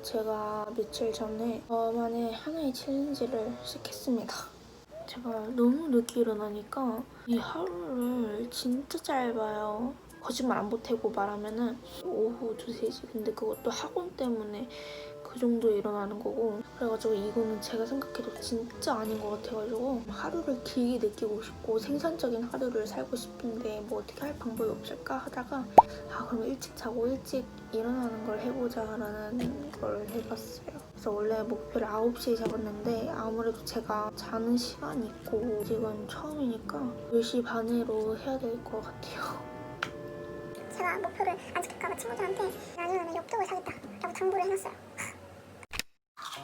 제가 며칠 전에 저만의 하나의 챌린지를 시작했습니다. 제가 너무 늦게 일어나니까 이 하루를 진짜 짧아요. 거짓말 안 보태고 말하면은 오후 2, 3시 근데 그것도 학원 때문에 그 정도 일어나는 거고 그래가지고 이거는 제가 생각해도 진짜 아닌 것 같아가지고 하루를 길게 느끼고 싶고 생산적인 하루를 살고 싶은데 뭐 어떻게 할 방법이 없을까 하다가 아 그럼 일찍 자고 일찍 일어나는 걸 해보자 라는 걸 해봤어요. 그래서 원래 목표를 9시에 잡았는데 아무래도 제가 자는 시간이 있고 지금 처음이니까 10시 반으로 해야 될 것 같아요. 제가 목표를 안 지킬까봐 친구들한테 나중에는 욕독을 사겠다 라고 당부를 해놨어요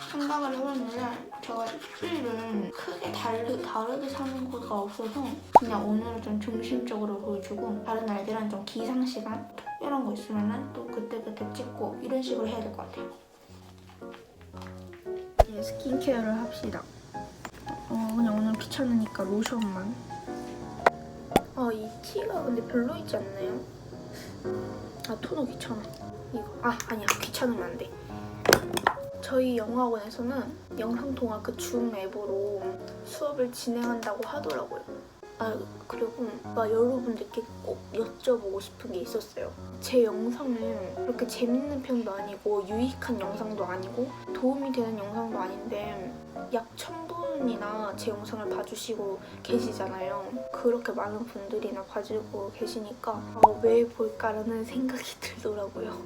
생각을 해봤는데 제가 일주일은 크게 다르, 다르게 사는 거가 없어서 그냥 오늘은 좀 중심적으로 보여주고 다른 날들은 좀 기상시간 특별한 거 있으면 또 그때그때 찍고 이런 식으로 해야 될 것 같아요. 이제 스킨케어를 합시다. 어 그냥 오늘 귀찮으니까 로션만. 아이 티가 근데 별로이지 않나요? 아 토너 귀찮아. 이거. 아 아니야. 귀찮으면 안돼 저희 영어학원에서는 영상통화 그 줌 앱으로 수업을 진행한다고 하더라고요. 아 그리고 나 여러분들께 꼭 여쭤보고 싶은 게 있었어요. 제 영상은 그렇게 재밌는 편도 아니고 유익한 영상도 아니고 도움이 되는 영상도 아닌데 약 천분이나 제 영상을 봐주시고 계시잖아요. 그렇게 많은 분들이나 봐주고 계시니까 어, 왜 볼까라는 생각이 들더라고요.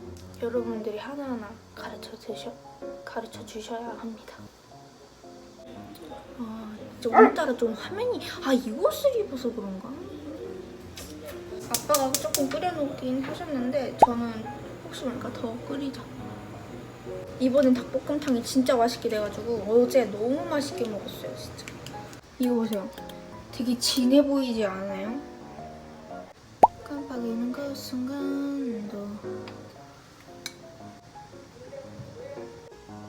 여러분들이 하나하나 가르쳐 주셔 가르쳐 주셔야 합니다. 아, 진짜 오늘따라 좀 화면이 아 이것을 입어서 그런가? 아빠가 조금 끓여놓긴 하셨는데 저는 혹시 모르니까 더 끓이자. 이번엔 닭볶음탕이 진짜 맛있게 돼가지고 어제 너무 맛있게 먹었어요 진짜. 이거 보세요. 되게 진해 보이지 않아요? 깜빡이는 그 순간도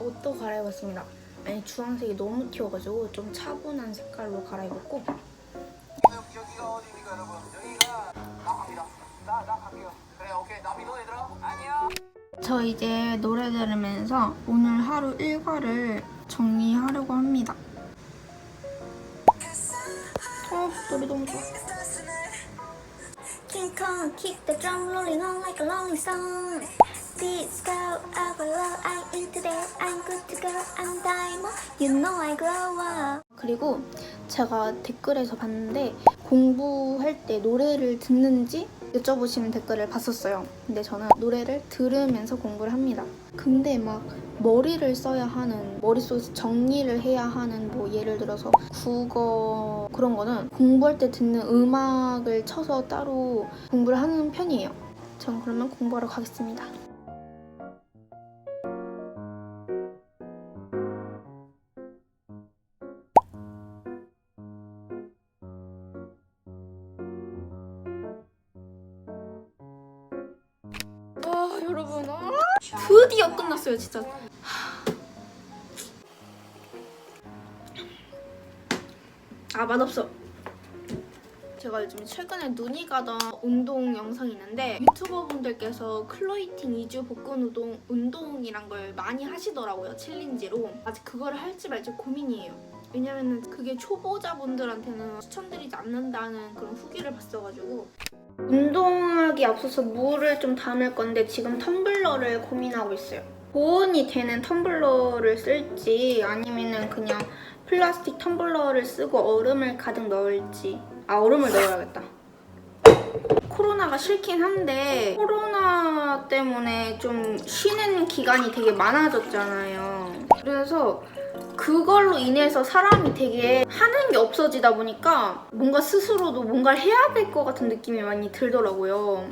옷도 갈아입었습니다. 아니 주황색이 너무 튀어가지고 좀 차분한 색깔로 갈아입었고 여기가 어디입니까 여러분? 여기가 나 갑니다. 나, 나 갈게요. 그래 오케이 나 믿어 얘들아. 안녕. 저 이제 노래 들으면서 오늘 하루 일과를 정리하려고 합니다. 어, 노래 너무 좋아. King Kong kick the drum rolling on like a rolling stone Disco, I go low, I'm into that I'm good to go, I'm diamond You know I glow up 그리고 제가 댓글에서 봤는데 공부할 때 노래를 듣는지 여쭤보시는 댓글을 봤었어요. 근데 저는 노래를 들으면서 공부를 합니다. 근데 막 머리를 써야 하는 머릿속에서 정리를 해야 하는 뭐 예를 들어서 국어 그런 거는 공부할 때 듣는 음악을 쳐서 따로 공부를 하는 편이에요. 전 그러면 공부하러 가겠습니다. 여러분. 아, 드디어 끝났어요 진짜. 아 맛없어. 제가 요즘 최근에 눈이 가던 운동 영상이 있는데 유튜버 분들께서 클로이팅 2주 복근 운동, 운동이란 걸 많이 하시더라고요 챌린지로. 아직 그거를 할지 말지 고민이에요. 왜냐면은 그게 초보자분들한테는 추천드리지 않는다는 그런 후기를 봤어가지고 운동하기 앞서서 물을 좀 담을 건데 지금 텀블러를 고민하고 있어요. 보온이 되는 텀블러를 쓸지 아니면은 그냥 플라스틱 텀블러를 쓰고 얼음을 가득 넣을지. 아 얼음을 넣어야겠다. 코로나가 싫긴 한데 코로나 때문에 좀 쉬는 기간이 되게 많아졌잖아요. 그래서 그걸로 인해서 사람이 되게 하는 게 없어지다 보니까 뭔가 스스로도 뭔가를 해야 될 것 같은 느낌이 많이 들더라고요.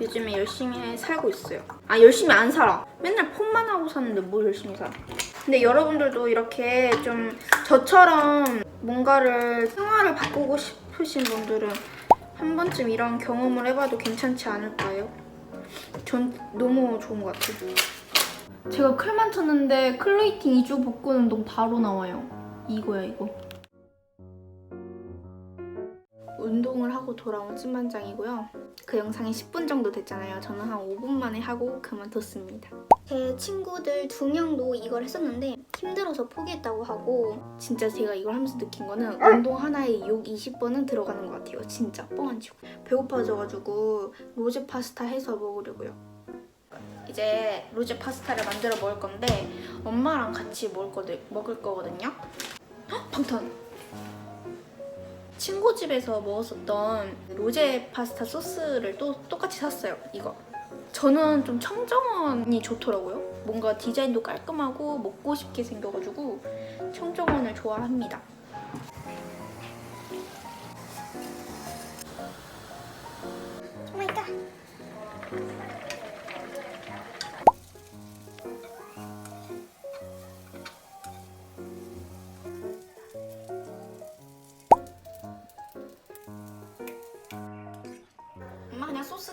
요즘에 열심히 살고 있어요. 아 열심히 안 살아. 맨날 폰만 하고 사는데 뭘 열심히 살아. 근데 여러분들도 이렇게 좀 저처럼 뭔가를 생활을 바꾸고 싶으신 분들은 한 번쯤 이런 경험을 해봐도 괜찮지 않을까요? 전 너무 좋은 것 같아요. 제가 클만 쳤는데 클로이팅 2주 복근 운동 바로 나와요. 이거야 이거. 운동을 하고 돌아온 찐반장이고요. 그 영상이 10분 정도 됐잖아요. 저는 한 5분 만에 하고 그만뒀습니다. 제 친구들 두 명도 이걸 했었는데 힘들어서 포기했다고 하고 진짜 제가 이걸 하면서 느낀 거는 운동 하나에 욕 20번은 들어가는 것 같아요. 진짜 뻥안 치고. 배고파져가지고 로제 파스타 해서 먹으려고요. 이제 로제 파스타를 만들어 먹을 건데 엄마랑 같이 먹을, 거들, 먹을 거거든요. 헉, 방탄! 친구 집에서 먹었었던 로제 파스타 소스를 또 똑같이 샀어요. 이거. 저는 좀 청정원이 좋더라고요. 뭔가 디자인도 깔끔하고 먹고 싶게 생겨가지고 청정원을 좋아합니다.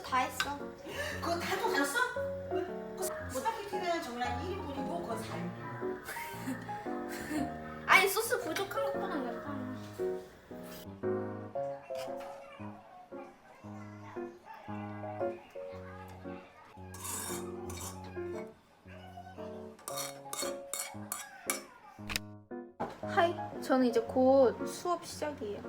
다 했어. 그거 다 줬어? 스파게티는 정말 1인분이고 그거 살. 아니 소스 부족한 것보단 낫다. 하이, 저는 이제 곧 수업 시작이에요.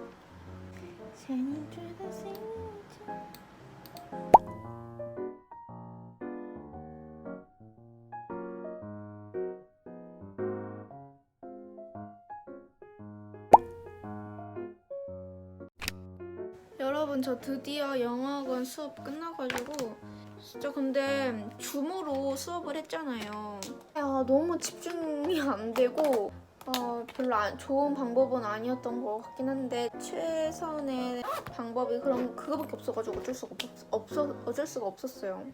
드디어 영어학원 수업 끝나가지고 진짜 근데 줌으로 수업을 했잖아요. 야 너무 집중이 안 되고 어, 별로 안- 좋은 방법은 아니었던 것 같긴 한데 최선의 방법이 그런 그거밖에 없어가지고 어쩔 수가 없, 없어 어쩔 수가 없었어요.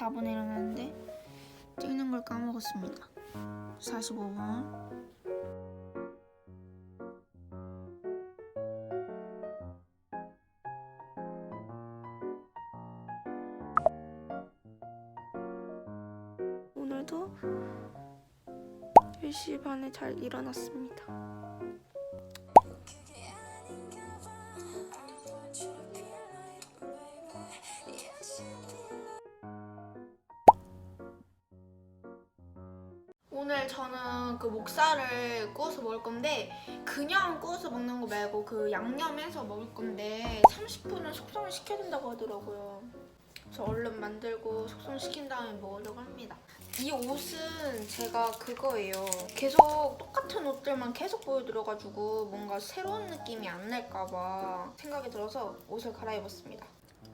34분에 일어났는데 찍는 걸 까먹었습니다. 45분. 오늘도 10시 반에 잘 일어났습니다. 그 목살을 구워서 먹을 건데 그냥 구워서 먹는 거 말고 그 양념해서 먹을 건데 30분은 숙성을 시켜야 된다고 하더라고요. 그래서 얼른 만들고 숙성시킨 다음에 먹으려고 합니다. 이 옷은 제가 그거예요. 계속 똑같은 옷들만 계속 보여드려가지고 뭔가 새로운 느낌이 안 날까봐 생각이 들어서 옷을 갈아입었습니다.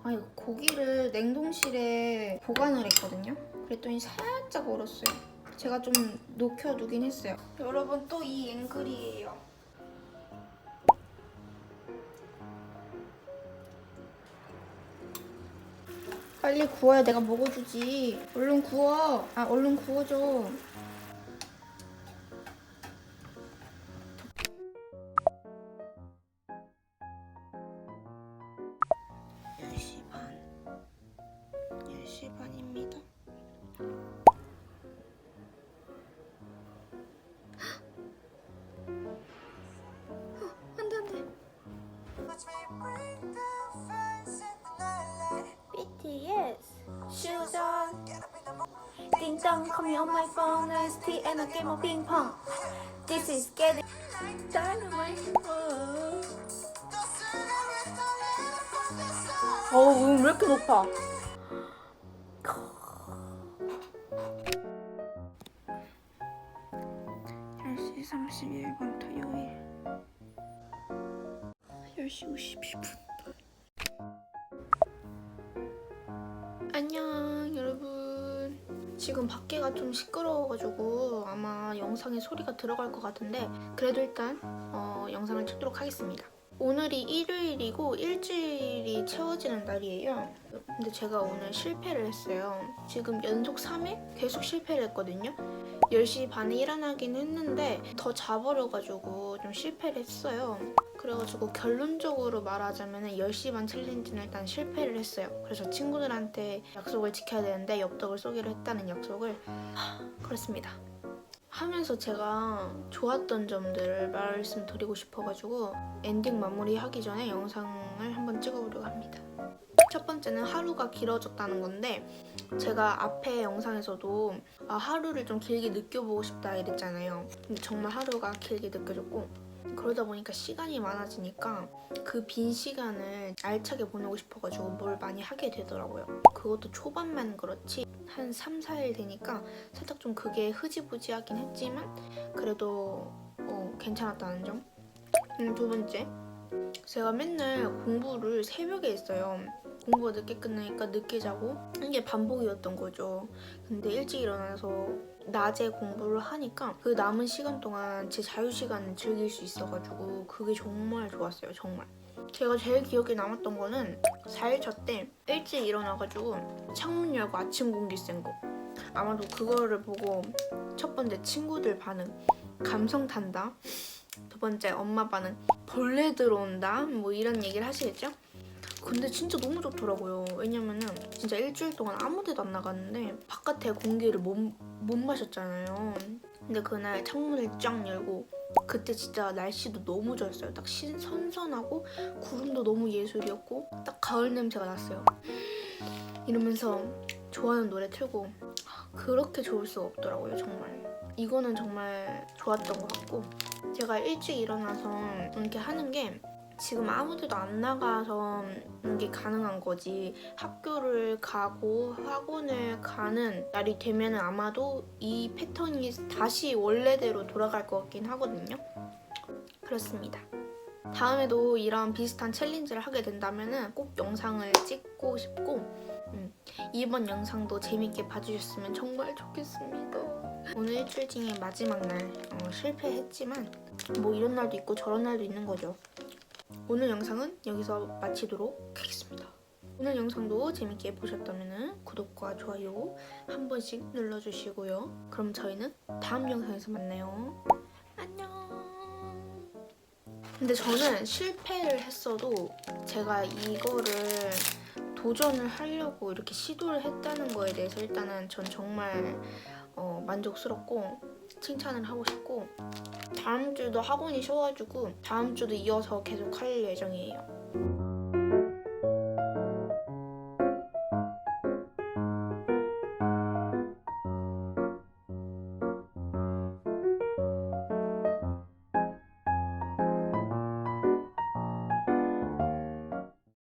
아 이거 고기를 냉동실에 보관을 했거든요. 그랬더니 살짝 얼었어요. 제가 좀 녹여두긴 했어요. 여러분 또 이 앵글이에요. 빨리 구워야 내가 먹어주지. 얼른 구워. 아 얼른 구워줘. Ding dong, call me on my phone. Nice tea and a game of ping pong. This is getting dynamite. 어우 왜 이렇게 높아? (10시 31분) 토요일 10시 52분 지금 밖에가 좀 시끄러워가지고 아마 영상에 소리가 들어갈 것 같은데 그래도 일단 어, 영상을 찍도록 하겠습니다. 오늘이 일요일이고 일주일이 채워지는 날이에요. 근데 제가 오늘 실패를 했어요. 지금 연속 3회 계속 실패를 했거든요. 10시 반에 일어나긴 했는데 더 자버려가지고 좀 실패를 했어요 그래가지고 결론적으로 말하자면 10시 반 챌린지는 일단 실패를 했어요. 그래서 친구들한테 약속을 지켜야 되는데 엽떡을 쏘기로 했다는 약속을 그렇습니다. 하면서 제가 좋았던 점들을 말씀드리고 싶어가지고 엔딩 마무리하기 전에 영상을 한번 찍어보려고 합니다. 첫 번째는 하루가 길어졌다는 건데 제가 앞에 영상에서도 아, 하루를 좀 길게 느껴보고 싶다 이랬잖아요. 근데 정말 하루가 길게 느껴졌고 그러다 보니까 시간이 많아지니까 그 빈 시간을 알차게 보내고 싶어가지고 뭘 많이 하게 되더라고요. 그것도 초반만 그렇지 한 3, 4일 되니까 살짝 좀 그게 흐지부지하긴 했지만 그래도 어, 괜찮았다는 점. 음, 두 번째 제가 맨날 공부를 새벽에 했어요. 공부가 늦게 끝나니까 늦게 자고 이게 반복이었던 거죠. 근데 일찍 일어나서 낮에 공부를 하니까 그 남은 시간 동안 제 자유 시간을 즐길 수 있어가지고 그게 정말 좋았어요. 정말. 제가 제일 기억에 남았던 거는 4일차 때 일찍 일어나가지고 창문 열고 아침 공기 쐰 거. 아마도 그거를 보고 첫 번째 친구들 반응 감성 탄다. 두 번째 엄마 반응 벌레 들어온다. 뭐 이런 얘기를 하시겠죠? 근데 진짜 너무 좋더라고요. 왜냐면은 진짜 일주일 동안 아무 데도 안 나갔는데 바깥에 공기를 못, 못 마셨잖아요. 근데 그날 창문을 쫙 열고 그때 진짜 날씨도 너무 좋았어요. 딱 신, 선선하고 구름도 너무 예술이었고 딱 가을 냄새가 났어요. 이러면서 좋아하는 노래 틀고 그렇게 좋을 수가 없더라고요. 정말. 이거는 정말 좋았던 것 같고 제가 일찍 일어나서 이렇게 하는 게 지금 아무 데도 안 나가서 이게 가능한 거지. 학교를 가고 학원을 가는 날이 되면 아마도 이 패턴이 다시 원래대로 돌아갈 것 같긴 하거든요. 그렇습니다. 다음에도 이런 비슷한 챌린지를 하게 된다면 꼭 영상을 찍고 싶고 음, 이번 영상도 재밌게 봐주셨으면 정말 좋겠습니다. 오늘 일주일 중에 마지막 날 어, 실패했지만 뭐 이런 날도 있고 저런 날도 있는 거죠 오늘 영상은 여기서 마치도록 하겠습니다. 오늘 영상도 재밌게 보셨다면 구독과 좋아요 한 번씩 눌러주시고요. 그럼 저희는 다음 영상에서 만나요. 안녕. 근데 저는 실패를 했어도 제가 이거를 도전을 하려고 이렇게 시도를 했다는 거에 대해서 일단은 전 정말 어, 만족스럽고 칭찬을 하고 싶고 다음 주도 학원이 쉬어가지고 다음 주도 이어서 계속 할 예정이에요.